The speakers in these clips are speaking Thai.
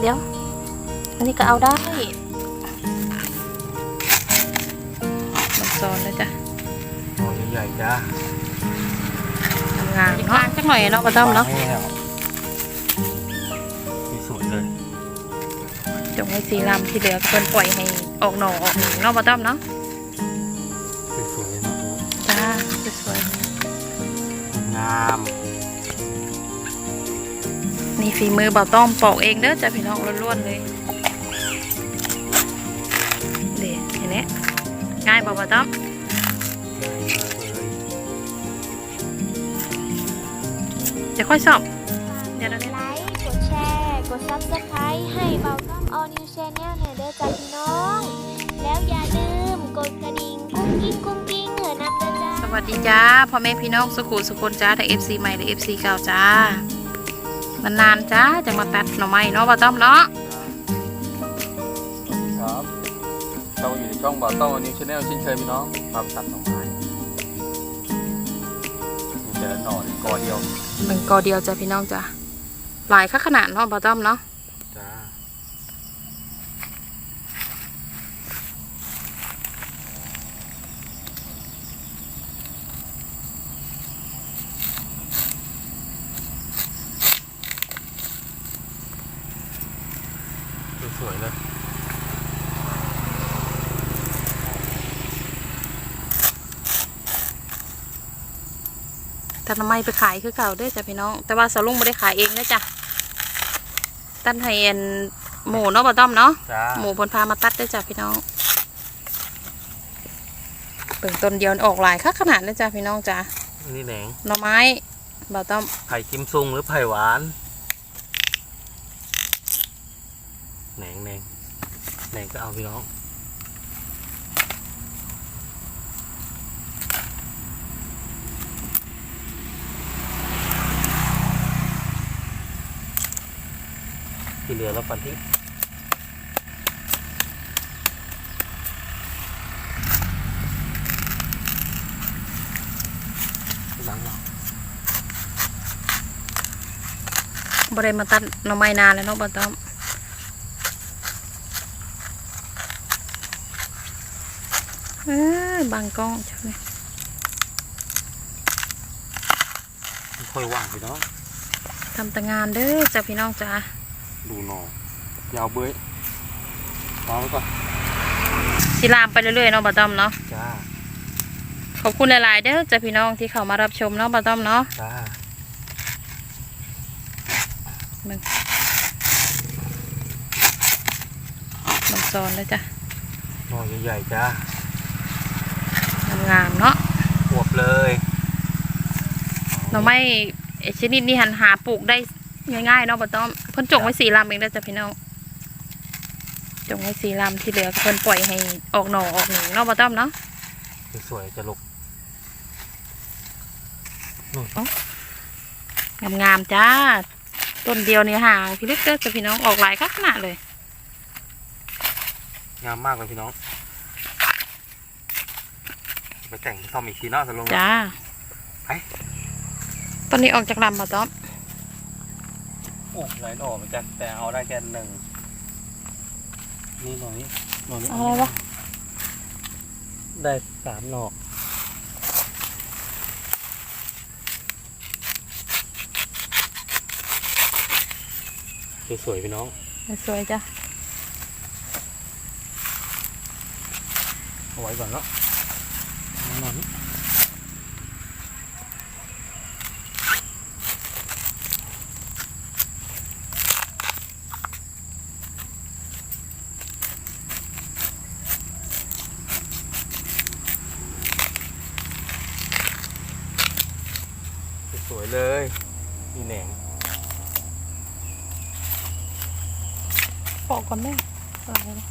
เดี๋ยว อันนี้ก็เอาได้มันซ้อนเลยจ้ะโอ้ใหญ่ๆจ้าทำงานเนาะจักหน่อยเนาะป้าต้อมเนาะให้แล้วสวยๆเลยจงให้สีลำที่เหลือก็เพิ่นปล่อยให้ออกหน่อออกหนีเนาะป้าต้อมเนาะสวยๆเนาะจ้าสวยงามๆ นี่ฝีมือป้าต้อมปอกเองเด้อจ้ะพี่น้องล้วนๆเลยเดี๋ยวเห็นไหมง่ายเบ่ป้าต้อมจะค่อยสอบเดี๋ยวเราได้ไลค์กดแชร์กด Subscribe ให้เบาต้อม All New Channel หน่ยเด้อจ้าพี่น้อง แล้วอย่าลืมกดกระดิ่งกุ้งกิ้งกุ้งกิ้งเหนือนำเด้อจ้าสวัสดีจ้าพ่อแม่พี่น้องสุขุสุคนจ้าทั้ง FC ใหม่และ FC เก่าจ้า มันนานจ้าจะมาตัดหน่อไม้เนาะป้าต้อมเนาะครับเราอยู่ในช่องบ่าวต้องนิวชาแนลเช่นเคยพี่น้องมาตัดหน่อไม้มีแต่ละหน่อนี่กอเดียวเป็นกอเดียวจ้ะพี่น้องจ้ะหลายค่าขนาดเนาะป้าต้อมเนาะ จ้าสวยๆเลย ตั ดหน่อไม้ไปขายคือเก่าเด้อจ้ะพี่น้อง แต่ว่าสาวลุงไม่ได้ขายเองนะจ้ะตัดให้เอ็นหมูเนาะป้าต้อมเนาะจ้าหมูเพนพามาตัดได้อจ้ะพี่น้องเปิ่งต้นเดียวออกหลายค่าขนาดเลยจ้ะพี่น้องจ้ะอันนี่แหนงหน่อไม้ป้าต้อมไผ่กิมซุงหรือไผ่หวานแหนงแหนงแหนงก็เอาพี่น้อง ที่เหลือแล้วปันที่หลังเราบ่ได้มาตัดหน่อไม้นานแล้วเนาะป้าต้อมเอ้ยบางกล้องจ้ะเนี่ยค่อยว่างพี่น้องทำแต่งานเด้อจ้ะพี่น้องจ้ะ ดูหนอยาวเบ้ยวางไว้ก่อนสิลามไปเรื่อยๆเนาะป้าต้อมเนาะจ้าขอบคุณหลายๆเด้อจ้ะพี่น้องที่เข้ามารับชมเนาะป้าต้อมเนาะจ้ามันซ้อนเลยจ้ะหนอใหญ่ๆจ้างามๆเนาะอวบเลยหน่อไม้ไอ้ชนิดนี้หันหาปลูกได้ ง่ายๆเนาะป้าต้อมเพิ่นจงไว้สีลำเองเด้อจ้ะพี่น้องจงไว้สีลำที่เหลือก็เพิ่นปล่อยให้ออกหน่อออกหนีเนาะป้าต้อมเนาะสวยๆจะลุกงามๆจ้า ต้นเดียวนี่ห่างพี่เล็กเด้อจ้ะพี่น้องออกหลายคักขนาดเลย งามมากเลยพี่น้องไปแต่งซ่อมอีกทีเนาะสลงจ้าไปต้นนี้ออกจากลำป้าต้อม โอ้หลายหน่อเหมือนกันแต่เอาได้แค่หนึ่งนี่หน่อนี้หน่อนี้อะไรวะ ได้สามหน่อสวยๆพี่น้อง สวยๆจ้ะเอาไว้ก่อนเนาะเอาหน่อนี้ เลยนี่แหนงปอกก่อนแม่อะไรนะ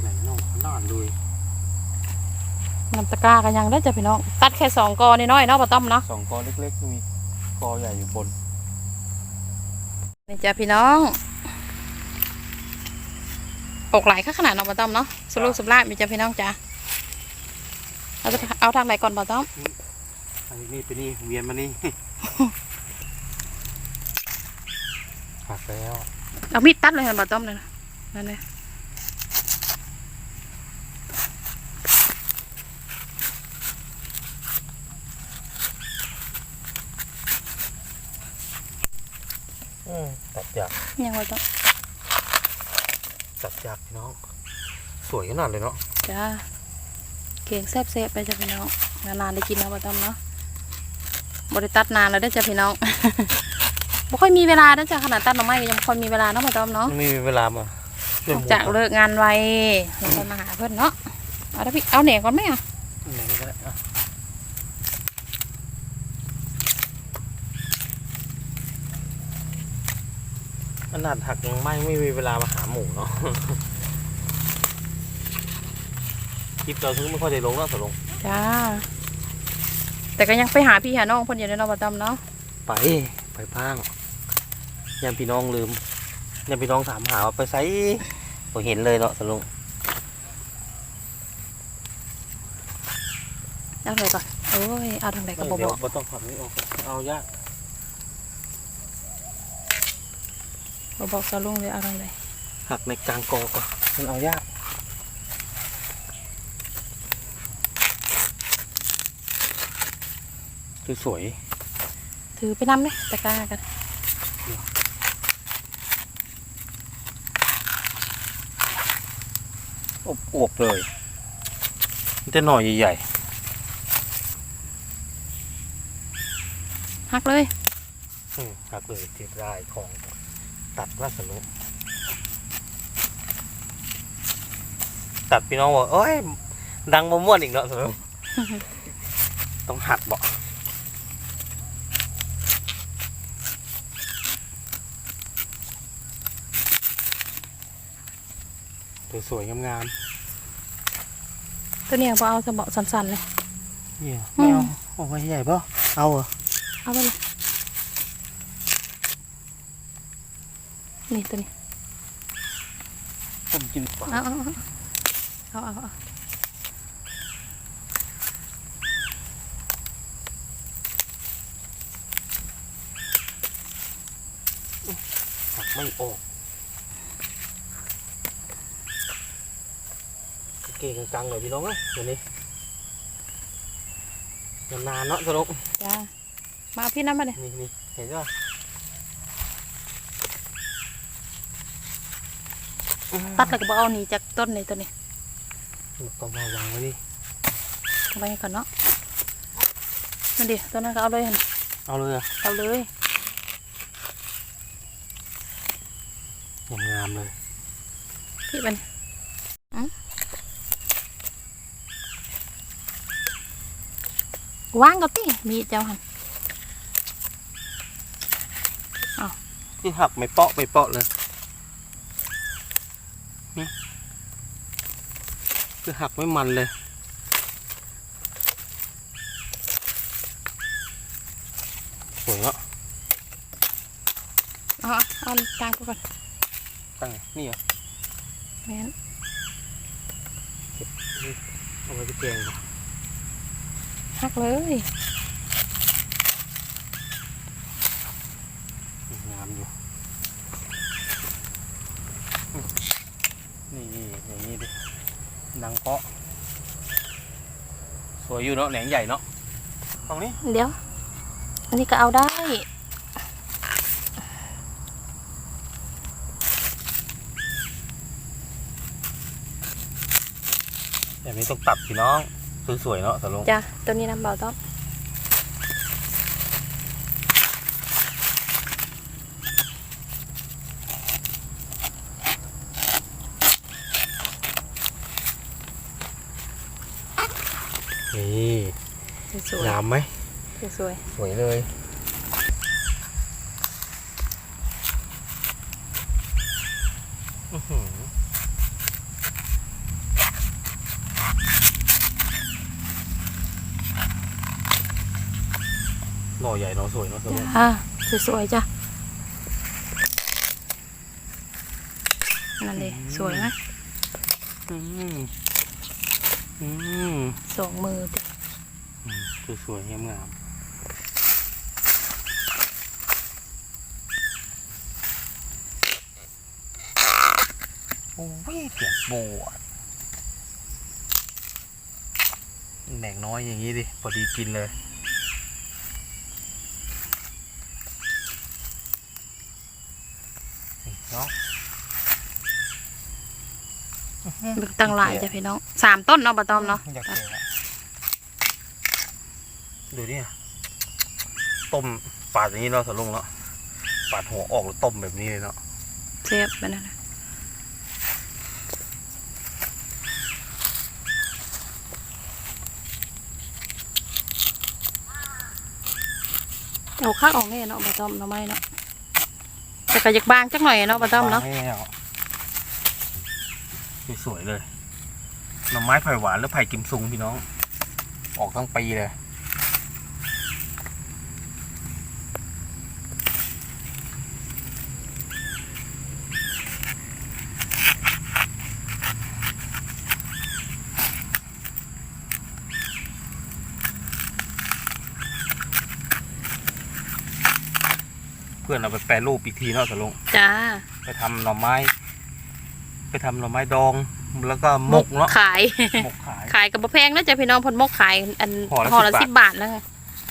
แหนงน่องขนาดเลยนำตะกร้ากันยังได้อจ้ะพี่น้อง ตัดแค่สองกอน้อยๆเนาะป้าต้อมเนาะสองกอเล็กๆมีกอใหญ่อยู่บนนี่จ้ะพี่น้อง ออกหลายค่าขนาดเนาะป้าต้อมเนาะสรุปสุดลาบมีจ้ะพี่น้องจ้ะเอาไปเอาทางไหนก่อนป้าต้อมอันนี้ไปนี่เวียนมานี่หักแล้วเอามีดตัดเลยค่ะบ่ต้อมเลยนะนั่นเลยอืมตัดจากยังบ่ต้อม ตัดจากพี่น้อง สวยขนาดเลยเนาะจ้าเก่งแซ่บๆไปจ้ะพี่น้องนานๆได้กินแล้วบ่ต้อมเนาะบ่ได้ตัดนานแล้วเด้อจ้ะพี่น้องบ่ค่อยมีเวลาเด้อจ้ะขนาดตัดหน่อไม้ก็ยังบ่ค่อยมีเวลาเนาะบ่ต้อมเนาะไม่มีเวลามาเล่นออกมุจากเลิกงานไวเราค่อยมาหาเพื่อนเนาะเอาละพี่เอาเหน่ก่อนไหมอะ ไหนก็ได้อะ ขนาดหักยังไม่ไม่มีเวลามาหาหมูเนาะคลิปเราถึงไม่ค่อยได้ลงแล้วสลงจ้า แต่ก็ยังไปหาพี่หาน้องเพ่นอยู่ในเนาะประจำเนาะไปไปบ้างยามพี่น้องลืมยามพี่น้องถามหาว่าไปไซผมเห็นเลยเนาะสลงเอาเลยก่อนโอ้ยเอาทางไหนก็บเดี๋บยวอก บ่ต้องผักนี้ออกเอายาก บบอกสลุงเลยเอาทางไหนหักในกลางกอก่อนมันเอายากสวย ถือไปนำเลยตะกร้ากันๆอบอวบๆเลยมันจะหน่อยใหญ่หักเลยๆอืมหักเลยเสียดายของ ตัดว่าสนุกตัดพี่น้องบอกเอ้ย ดังมาม่วนอีกเนาะสนุกต้องหักบอกสวยๆงามตัวเนี้ยพอเอาสะเบาะสันๆเลยๆเนี่ยไม่เอาเอาไว้ใหญ่ป่ะเอาเหรอเอาไปเลย นี่ตัวนี้ผมกินปลาเอาเอาเอาเอาเอาเอาหักไม่ออกเก่งจังเลยพี่น้องเอ้ยเดี๋ยวนี้นานๆเนาะสนุกจ้ามาเอาพี่น้ำมาเลยนี่นี่เห็นป่ะ ตัดแล้วก็บอเอาหนีจากต้นเลยตัวนี้ก็มาวางไว้นี่เอาไปก่อนเนาะนั่นดิตัวนั้นก็เอาเลยหั่นเอาเลยอะเอาเลยงามๆเลยพี่เป็นอืมวางกับพี่มีดเจ้าหันที่หักไม่เปาะไม่เปาะเลย คือหักไม่มันเลย สวยเนาะเอาเอาเอากลางไปก่อนตั้งไงนี่เหรอแม่นเอาไว้ที่แกงก่อนหักเลยงามอยู่นี่นี่อย่างนี้ดิ หนังเปาะ สวยอยู่เนาะแหนงใหญ่เนาะตรงนี้เดี๋ยว อันนี้ก็เอาได้ แบบนี้ต้องตัดพี่น้อง สวยๆเนาะสลงจ้ะตัวนี้น้ำเบาต้อง นี่สวยงามไหมๆสวยสวยเลยอื้อหือหน่อใหญ่หน่อสวยเนาะสๆลงจ้าสวยๆจ้ะนั่นเลยสวยไหมอืมอืม สองมือติสวยๆงามๆโอ้ยเสียงปวดแหน่งน้อยอย่างนี้ดิ พอดีกินเลย นี่เนาะ เบิ่ง ตั้งหลายจ้ะพี่น้องสามต้นเนาะบ่ต้อมเนาะอยากแกะดูเนี่ยต้มปาดอย่างนี้เนาะสลุงเนาะปาดหัวออกแล้วต้มแบบนี้เลยเนาะเจ็บแบบนั้นน่ะเอาคักออกแน่เนาะบ่ต้อมเนาะไม่เนาะแต่ก็อยากบางจักหน่อยเนาะบ่ต้อมเนาะวงให้แล้ว สวยๆเลยหน่อไม้ไผ่หวานหรือไผ่กิมซุงพี่น้อง ออกทั้งปีเลยเพื่อนเอาไปแปรรูปอีกทีเนาะสลุงจ้า ไปทำหน่อไม้ ไปทำหน่อไม้ดอง แล้วก็หมกเนาะขาย หมกขาย ขายกับบ่แพงนะจ๊ะพี่น้องเพิ่นมกขายอันห่อละห่อละ10สิบบาทแล้วไง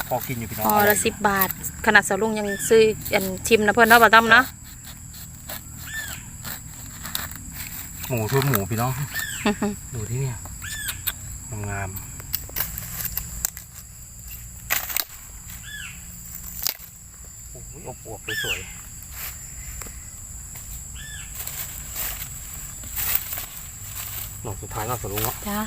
พอกินอยู่พี่น้องห่อละสิบบาท ขนาดสาวลุงยังซื้ออันชิมนะเพิ่นเนาะบ่ต้อมเนาะหมูคือหมูพี่น้อง ดูที่เนี่ยงามโอ้ยอบอวบๆสวยๆ หน่อสุดท้ายก็สรุปเนาะจ้า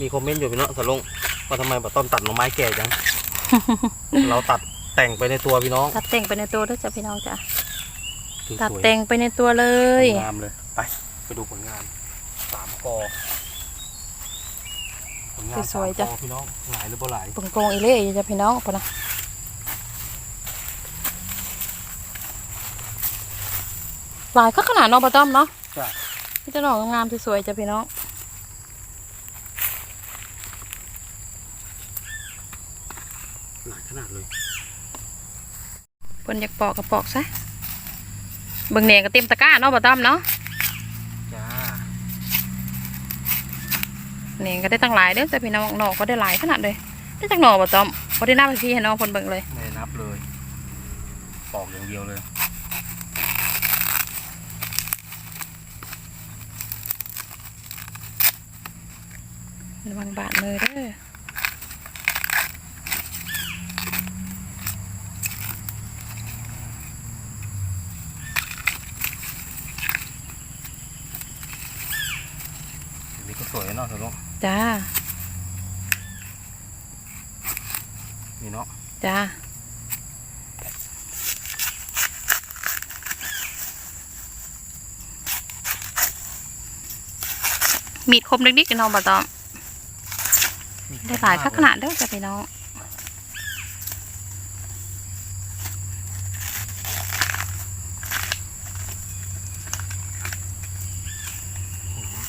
มีคอมเมนต์อยู่พี่น้องสรุปว่าทำไมบะต้อมตัดหน่อไม้แก่จัง เราตัดแต่งไปในตัวพี่น้องตัดแต่งไปในตัวด้วยจ้ะพี่น้องจ้ะสวยๆตัดแต่งไปในตัวเลย งามเลย ไป ไปดูผลงานสามกอผลงานสวยๆจ้ะสามกอพี่น้องหลายหรือบ่หลาย ปงโกงอีเล่อยู่จ้ะพี่น้องปะนะ หลายก็ขนาดเน้องปะต้อมเนาะจ้ะพี่เจะหน่องามๆสวยๆจ้ะพี่น้องหลายขนาดเลยเพิ่นอยากปอกก็ปอกซะเบิ่งแหนงก็เต็มตะกร้าเนาะปะต้อมเนาะจ้าแหนงก็ได้ตั้งหลายเด้อจ้ะพี่น้องหน่อก็ได้หลายขนาดเลยได้จากหน่อปะต้อมบ่ได้นับให้พี่ให้น้องเพิ่นเบิ่งเลยไม่ได้นับเลย ปอกอย่างเดียวเลย ระวังบาดมือเด้ออันนี้ก็สวยเนาะสรุปจ้า นี่เนาะจ้ามีดคมเล็กๆน้องปะต้อม ได้หลายขนาดเด้อจ้ะพี่น้อง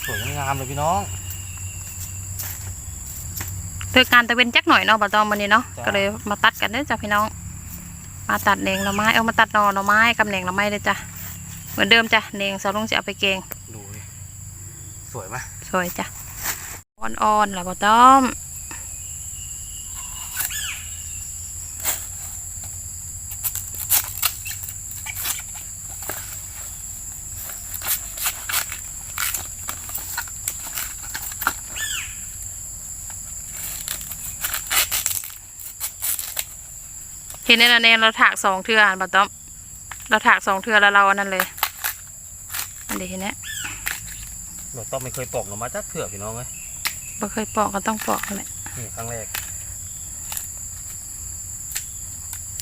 สวยงามเลยพี่น้องเธอการตะเวนจักหน่อยเนาะปะตอมวันนี้เนาะจ้ะก็เลยมาตัดกันเด้อจ้ะพี่น้อง มาตัดแหนงหน่อไม้เอามาตัดหน่อหน่อไม้กับแหนงหน่อไม้เลยจ้ะเหมือนเดิมจ้ะแหนงสาวลุงจะเอาไปเกงดูดิสวยไหมสวยจ้ะอ่อนๆแล้วปะตอม ห็นในนั้นเองเราถากสองเทืออ่านปะตอมเราถากสองเทือแล้วเราอันนั้นเลยอันเดียวเห็นเนี้ยเราต้องไม่เคยปอกหน่อไม้จักเถื่อพี่น้องเลยบ่เคยปอกก็ต้องปอกนั่นแหละนี่ครั้งแรก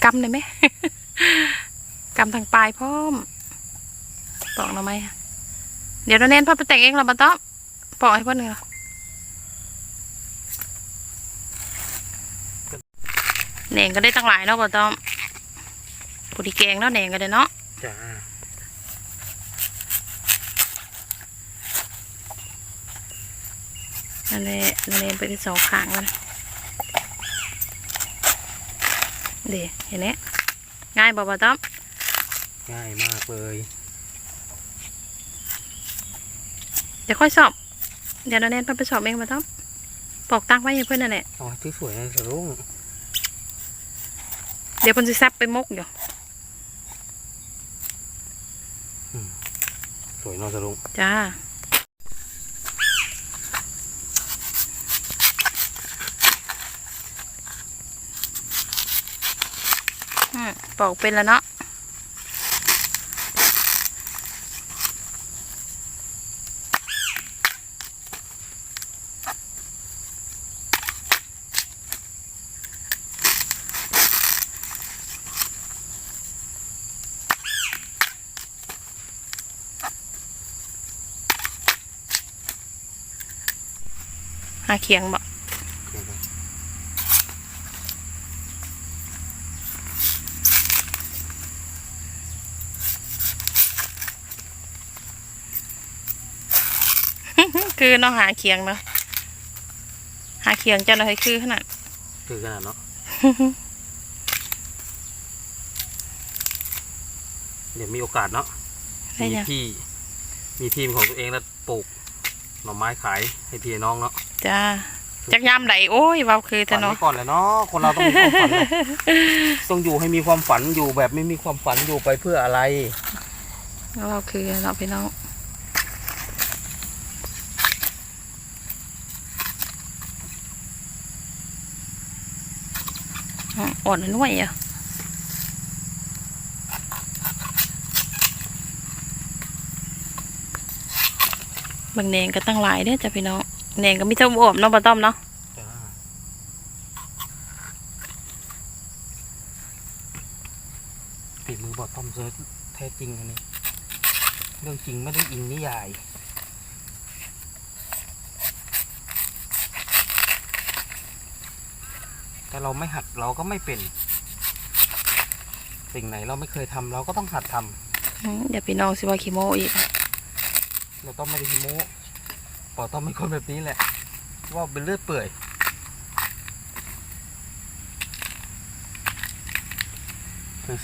กำเลยไหมกำทางปลายพร้อมปอกหน่อไม้อะเดี๋ยวเราเน้นพ่อไปแต่งเองเราบัต้องปอกให้พ่อหนึ่งเหรอ แหน่งก็ได้ตั้งหลายเนาะป้าต้องพอดีแกงเนาะแหน่งก็ได้เนาะจ้าอันนี้อันนี้ไปที่สองข้างมันเดี๋ยวเห็นไหมง่ายป่บ่ต้อมง่ายมากเลย เดี๋ยวค่อยสอบ เดี๋ยวเราเน้นไปสอบเองป้าต้อมปอกตั้งไว้ให้เพื่อนนั่นแหละอ๋อที่สวยนะสรุ่ง เดี๋ยวเพิ่นสิซับไปมกอยู่สวยเนอะสลุงจ้าอืมปอกเป็นแล้วเนาะาเคียงบ่คือเนาะหาเคียงเนาะหาเคียงจะเลยคือขนาดคือขนาดเนาะเดี๋ยวมีโอกาสเนาะได้มียังที่ มีทีมของตัวเองแล้วปลูกหน่อไม้ขายให้พี่น้องเนาะ จ้าจักยามไหลโอ้ยเว้าคือฝัแต่นเนาะไว้ก่อนเลยเนาะคนเราต้องมีความฝันเลยต้องอยู่ให้มีความฝันอยู่แบบไม่มีความฝันอยู่ไปเพื่ออะไร เว้าคือเนาะพี่น้องอะอ่อนนุ่ยอะบางแหนงก็ตั้งหลายเด้อจ้ะพี่น้อง แหนงก็มีเท่าอวบเนาะบ่ต้อมเนาะจ้าฝีมือบอดทอมเซิร์ชแท้จริงอันนี้ เรื่องจริงไม่ได้อิงนิยายแต่เราไม่หัดเราก็ไม่เป็น สิ่งไหนเราไม่เคยทำเราก็ต้องหัดทำอืมเดี๋ยวพี่น้องสิว่าขี้โมอีก เราต้องไม่ได้ฮิโม ปอต้องเป็นคนแบบนี้แหละ ว่าเป็นเลือดเปื่อย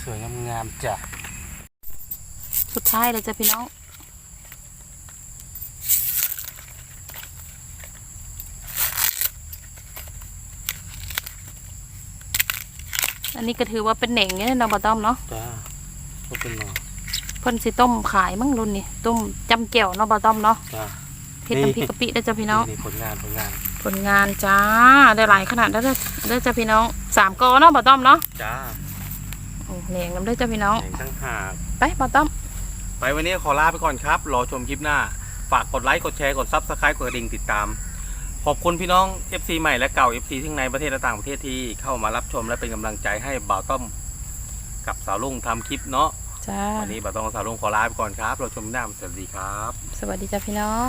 สวยๆงามๆจ้ะ สุดท้ายเลยจ้ะพี่น้องอันนี้ก็ถือว่าเป็นเหน่งเนี่ยเนาะบ่ต้อมเนาะจ้าก็เป็นหนอเพิ่นสิต้มขายมั้งรุ่นนี้ต้มจำแก้วเนาะบ่ต้อมเนาะจ้า เฮ็ดน้ำพริกกะปิได้อจ้ะพี่น้อง นี่ผลงานผลงานผลงานจ้าได้หลายขนาดได้อเด้อได้อจ้ะพี่น้องสามกอเนาะบ่ต้อมเนาะจ้าโอ้เหน่งน้ำได้อจ้ะพี่น้องแข่งตั้งหากไปบ่ต้อม ไปวันนี้ขอลาไปก่อนครับ รอชมคลิปหน้า ฝากกดไลค์กดแชร์กดซับสไครต์กดกระดิ่งติดตาม ขอบคุณพี่น้อง FC ใหม่และเก่า FC ทั้งในประเทศและต่างประเทศที่เข้ามารับชมและเป็นกำลังใจให้บ่าวต้อมกับสาวลุงทำคลิปเนาะจ้า วันนี้บ่าวต้อมกับสาวลุงขอลาไปก่อนครับ เราชมหน้าสวัสดีครับ สวัสดีจ้ะพี่น้อง